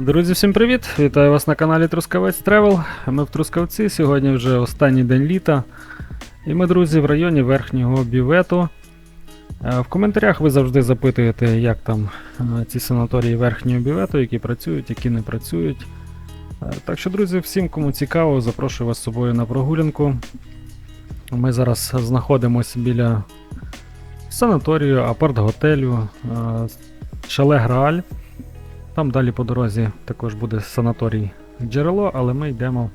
Друзі, всім привіт! Вітаю вас на каналі Трускавець Тревел. Ми в Трускавці. Сьогодні вже останній день літа. І ми, друзі, в районі верхнього бювету. Е, В коментарях ви завжди запитуєте, як там е, ці санаторії верхнього бювету, які працюють, які не працюють. Е, Так що, друзі, всім, кому цікаво, запрошую вас з собою на прогулянку. Ми зараз знаходимося біля санаторію, апарт-готелю, шале Грааль. Там далі по дорозі також буде санаторій джерело, але ми йдемо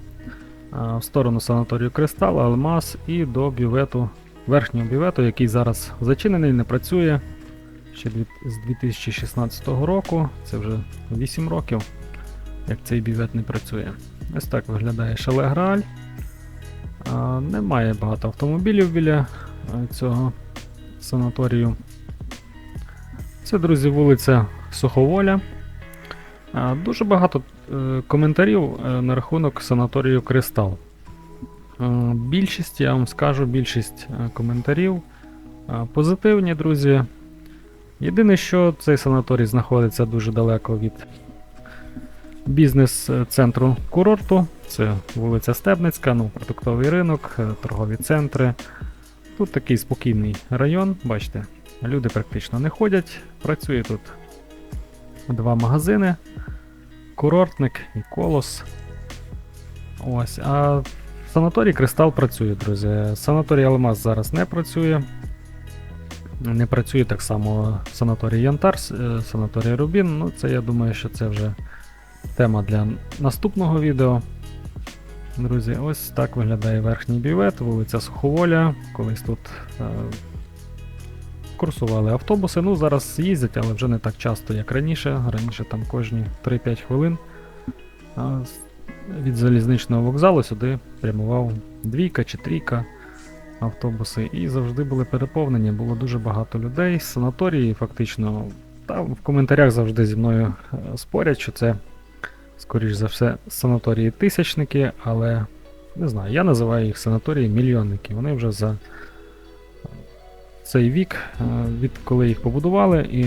в сторону санаторію Кристал, Алмаз і до бювету, верхнього бювету, який зараз зачинений, не працює. Ще з 2016 року, це вже 8 років, як цей бювет не працює. Ось так виглядає шале Грааль. Немає багато автомобілів біля цього санаторію. Це, друзі, вулиця Суховоля. А, Дуже багато е, коментарів е, на рахунок санаторію Кристал. Е, Більшість, я вам скажу, більшість е, коментарів е, позитивні, друзі. Єдине, що цей санаторій знаходиться дуже далеко від бізнес-центру курорту. Це вулиця Стебницька, ну, продуктовий ринок, е, торгові центри. Тут такий спокійний район, бачите, люди практично не ходять. Працює тут два магазини. Курортник і колос. Ось. А санаторій Кристал працює, друзі. Санаторій Алмаз зараз не працює. Не працює так само санаторій Янтар, е, санаторій Рубін. Ну, це я думаю, що це вже тема для наступного відео. Друзі, ось так виглядає верхній бювет, вулиця Суховоля. Колись тут е, курсували автобуси. Ну, зараз їздять, але вже не так часто, як раніше. Раніше там кожні 3-5 хвилин а, від залізничного вокзалу сюди прямував двійка чи трійка автобуси. І завжди були переповнені. Було дуже багато людей. Санаторії фактично. Там в коментарях завжди зі мною е, спорять, що це, скоріш за все, санаторії тисячники, але не знаю, я називаю їх санаторії мільйонники. Вони вже за цей вік, е, відколи їх побудували, і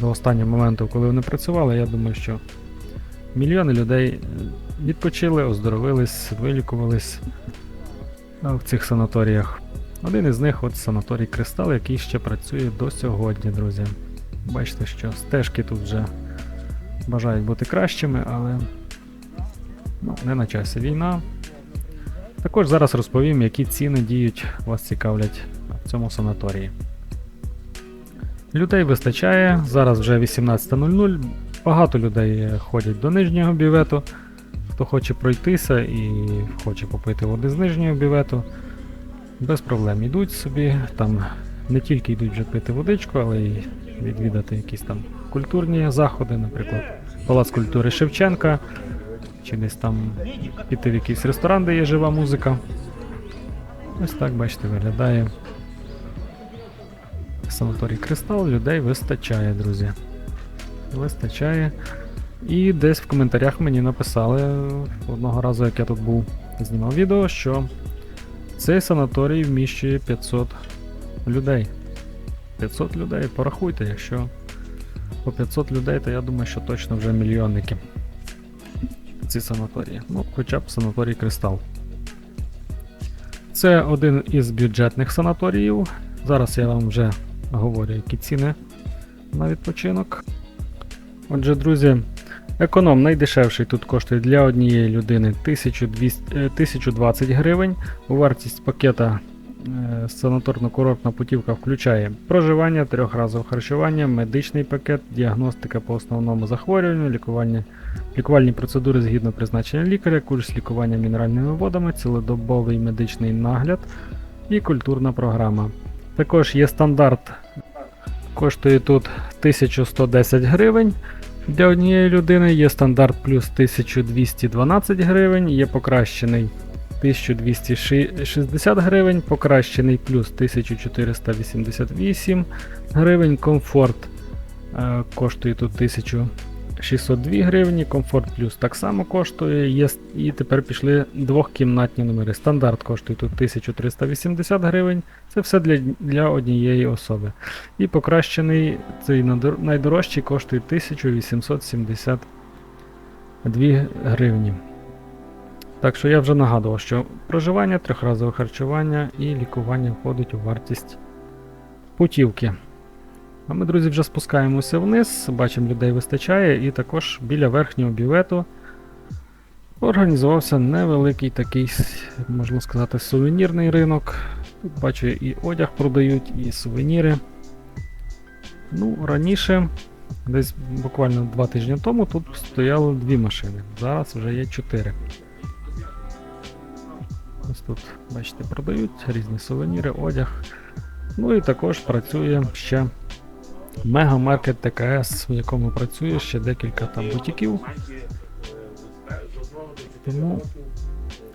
до останнього моменту, коли вони працювали, я думаю, що мільйони людей е, відпочили, оздоровились, вилікувались в цих санаторіях. Один із них от санаторій Кристал, який ще працює до сьогодні, друзі. Бачите, що стежки тут вже бажають бути кращими, але ну, не на часі війна. Також зараз розповім, які ціни діють, вас цікавлять в цьому санаторії. Людей вистачає, зараз вже 18.00. Багато людей ходять до нижнього бювету. Хто хоче пройтися і хоче попити води з нижнього бювету, без проблем йдуть собі. Там не тільки йдуть вже пити водичку, але й відвідати якісь там культурні заходи, наприклад, Палац культури Шевченка, чи десь там піти в якийсь ресторан, де є жива музика. Ось так, бачите, виглядає санаторій Кристал, людей вистачає, друзі. Вистачає. І десь в коментарях мені написали одного разу, як я тут був, знімав відео, що цей санаторій вміщує 500 людей. 500 людей, порахуйте, якщо по 500 людей, то я думаю, що точно вже мільйонники. Ці санаторії. Ну, хоча б санаторій Кристал. Це один із бюджетних санаторіїв. Зараз я вам вже говорю, які ціни на відпочинок. Отже, друзі, економ найдешевший тут коштує для однієї людини 1200, е, 1020 гривень. Вартість пакета е, санаторно-курортна путівка включає проживання, трьохразове харчування, медичний пакет, діагностика по основному захворюванню, лікування, лікувальні процедури згідно призначення лікаря, курс лікування мінеральними водами, цілодобовий медичний нагляд і культурна програма. Також є стандарт, коштує тут 1110 гривень. Для однієї людини є стандарт плюс 1212 гривень, є покращений 1260 гривень, покращений плюс 1488 гривень, комфорт е, коштує тут 1602 гривні, комфорт плюс так само коштує. Є, і тепер пішли двохкімнатні номери. Стандарт коштує тут 1380 гривень. Це все для, для однієї особи. І покращений цей найдорожчий коштує 1870 2 гривні. Так що я вже нагадував, що проживання, трьохразове харчування і лікування входить у вартість путівки. А ми, друзі, вже спускаємося вниз, бачимо, людей вистачає, і також біля верхнього бювету організувався невеликий такий, можна сказати, сувенірний ринок. Тут бачу, і одяг продають, і сувеніри. Ну, раніше, десь буквально два тижні тому, тут стояло дві машини. Зараз вже є чотири. Ось тут, бачите, продають різні сувеніри, одяг. Ну і також працює ще мегамаркет ТКС, в якому працює ще декілька там бутіків. Тому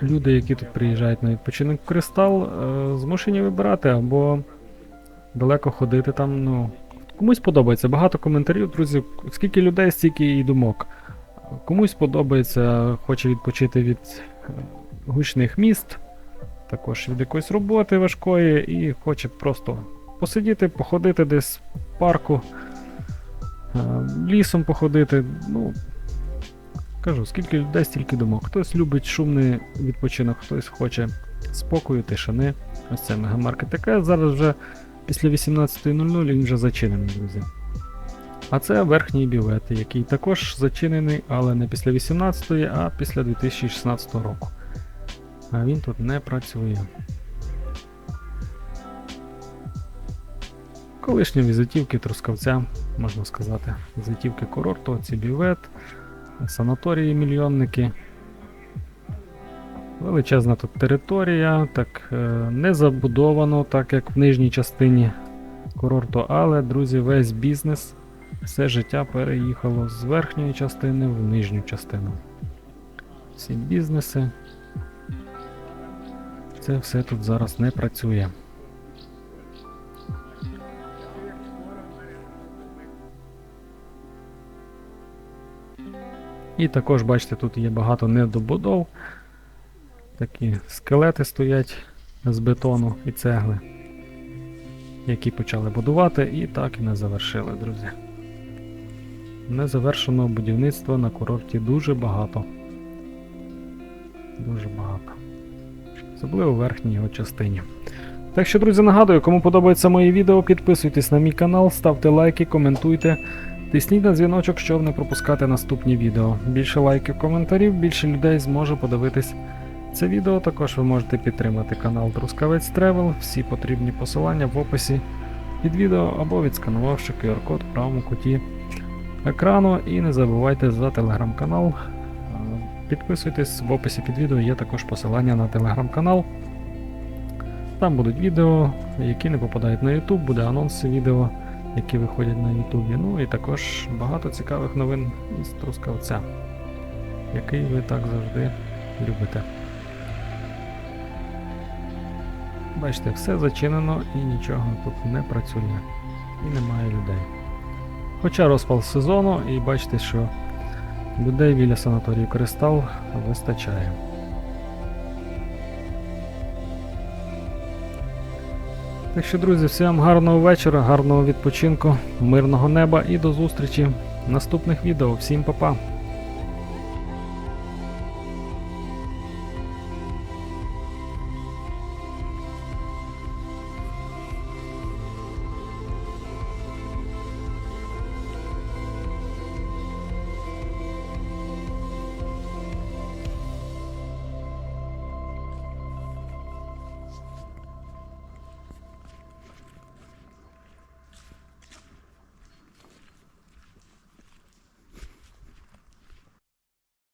люди, які тут приїжджають на відпочинок Кристал, е, змушені вибирати або далеко ходити там. Ну, комусь подобається. Багато коментарів, друзі. Скільки людей, стільки і думок. Комусь подобається, хоче відпочити від е, гучних міст, також від якоїсь роботи важкої, і хоче просто посидіти, походити десь парку, е, лісом походити. Ну, кажу, скільки людей, стільки думок. Хтось любить шумний відпочинок, хтось хоче спокою, тишини. Ось це мегамаркет ТК. Зараз вже після 18.00 він вже зачинений, друзі. А це верхній бювет, який також зачинений, але не після 18-ї, а після 2016 року. А він тут не працює. Колишні візитівки Трускавця, можна сказати. Візитівки курорту, ці бювет, санаторії мільйонники. Величезна тут територія, так е, не забудовано, так як в нижній частині курорту, але, друзі, весь бізнес, все життя переїхало з верхньої частини в нижню частину. Всі бізнеси. Це все тут зараз не працює. І також, бачите, тут є багато недобудов. Такі скелети стоять з бетону і цегли, які почали будувати і так і не завершили, друзі. Незавершеного будівництва на курорті дуже багато. Дуже багато. Особливо в верхній його частині. Так що, друзі, нагадую, кому подобається моє відео, підписуйтесь на мій канал, ставте лайки, коментуйте. Тисніть на дзвіночок, щоб не пропускати наступні відео. Більше лайків, коментарів, більше людей зможе подивитись це відео. Також ви можете підтримати канал Трускавець Тревел. Всі потрібні посилання в описі під відео або відсканувавши QR-код в правому куті екрану. І не забувайте за телеграм-канал. Е, Підписуйтесь в описі під відео, є також посилання на телеграм-канал. Там будуть відео, які не попадають на YouTube, буде анонси відео, які виходять на YouTube. Ну і також багато цікавих новин із Трускавця, який ви так завжди любите. Бачите, все зачинено і нічого тут не працює. І немає людей. Хоча розпал сезону, і бачите, що людей біля санаторію Кристал вистачає. Так що, друзі, всім гарного вечора, гарного відпочинку, мирного неба і до зустрічі в наступних відео. Всім па-па!